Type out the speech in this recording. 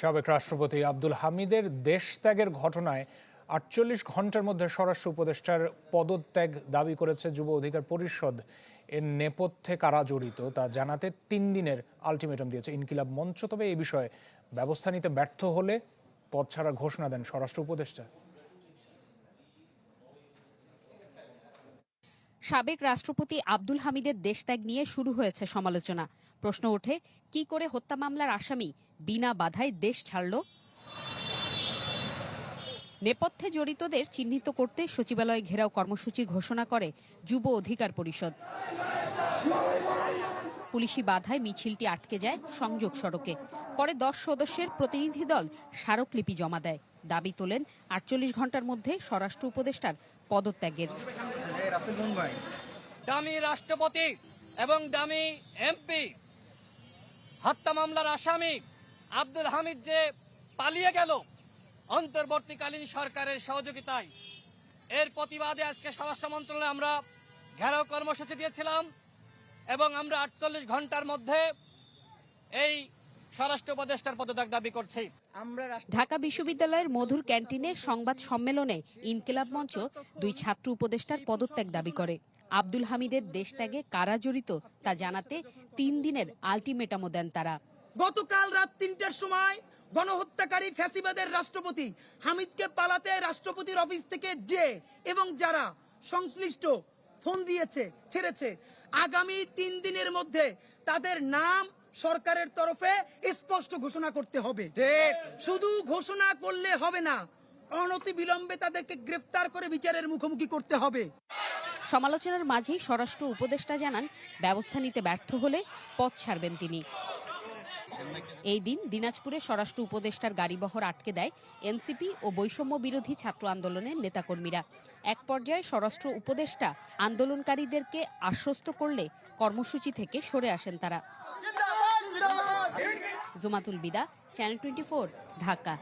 সাবেক রাষ্ট্রপতি আব্দুল হামিদের দেশ ত্যাগের ঘটনায় আটচল্লিশ ঘণ্টার মধ্যে স্বরাষ্ট্র উপদেষ্টার পদত্যাগ দাবি করেছে যুব অধিকার পরিষদ। এর নেপথ্যে কারা জড়িত তা জানাতে তিন দিনের আলটিমেটাম দিয়েছে ইনকিলাব মঞ্চ। তবে এই বিষয়ে ব্যবস্থা নিতে ব্যর্থ হলে পদ ছাড়ার ঘোষণা দেন স্বরাষ্ট্র উপদেষ্টা। সাবেক রাষ্ট্রপতি আব্দুল হামিদের দেশত্যাগ নিয়ে শুরু হয়েছে সমালোচনা। প্রশ্ন ওঠে, কি করে হত্যা মামলার আসামি বিনা বাধায় দেশ ছাড়ল? নেপথ্যে জড়িতদের চিহ্নিত করতে সচিবালয় ঘেরাও কর্মসূচি ঘোষণা করে যুব অধিকার পরিষদ। পুলিশি বাধায় মিছিলটি আটকে যায় সংযোগ সড়কে। পরে দশ সদস্যের প্রতিনিধি দল স্মারকলিপি জমা দেয়। দাবি তোলেন, আটচল্লিশ ঘণ্টার মধ্যে স্বরাষ্ট্র উপদেষ্টার পদত্যাগের। দামি রাষ্ট্রপতি এবং দামি এমপি, হত্যা মামলার আসামি আব্দুল হামিদ যে পালিয়ে গেল অন্তর্বর্তীকালীন সরকারের সহযোগিতায়। এর প্রতিবাদে আজকে স্বরাষ্ট্র মন্ত্রণালয়ে আমরা ঘেরাও কর্মসূচি দিয়েছিলাম এবং আমরা আটচল্লিশ ঘণ্টার মধ্যে এই স্বরাষ্ট্র উপদেষ্টার পদত্যাগ দাবি করছি। ঢাকা বিশ্ববিদ্যালয়ের মধুর ক্যান্টিনে সংবাদ সম্মেলনে ইনকিলাব মঞ্চ দুই ছাত্র উপদেষ্টার পদত্যাগ দাবি করে। আব্দুল হামিদের দেশত্যাগে কারা জড়িত তা জানাতে তিন দিনের আলটিমেটামও দেন তারা। গতকাল রাত তিনটার সময় গণহত্যাকারী ফ্যাসিবাদের রাষ্ট্রপতি হামিদকে পালাতে রাষ্ট্রপতির অফিস থেকে যে এবং যারা সংশ্লিষ্ট ফোন দিয়েছে ছেড়েছে আগামী তিন দিনের মধ্যে তাদের নাম সরকারের তরফে স্পষ্ট ঘোষণা করতে হবে। শুধু ঘোষণা করলে হবে না অনতি বিলম্বে তাদেরকে গ্রেফতার করে বিচারের মুখোমুখি করতে হবে। সমালোচনার মাঝেই স্বরাষ্ট্র উপদেষ্টা জানান ব্যবস্থা নিতে ব্যর্থ হলে পথ ছাড়বেন তিনি। এই দিন দিনাজপুরে স্বরাষ্ট্র উপদেষ্টার গাড়িবহর আটকে দেয় এনসিপি ও বৈষম্য বিরোধী ছাত্র আন্দোলনের নেতাকর্মীরা। এক পর্যায়ে স্বরাষ্ট্র উপদেষ্টা আন্দোলনকারীদেরকে আশ্বস্ত করলে কর্মসূচি থেকে সরে আসেন তারা। Jumatul Bida channel twenty Dhaka.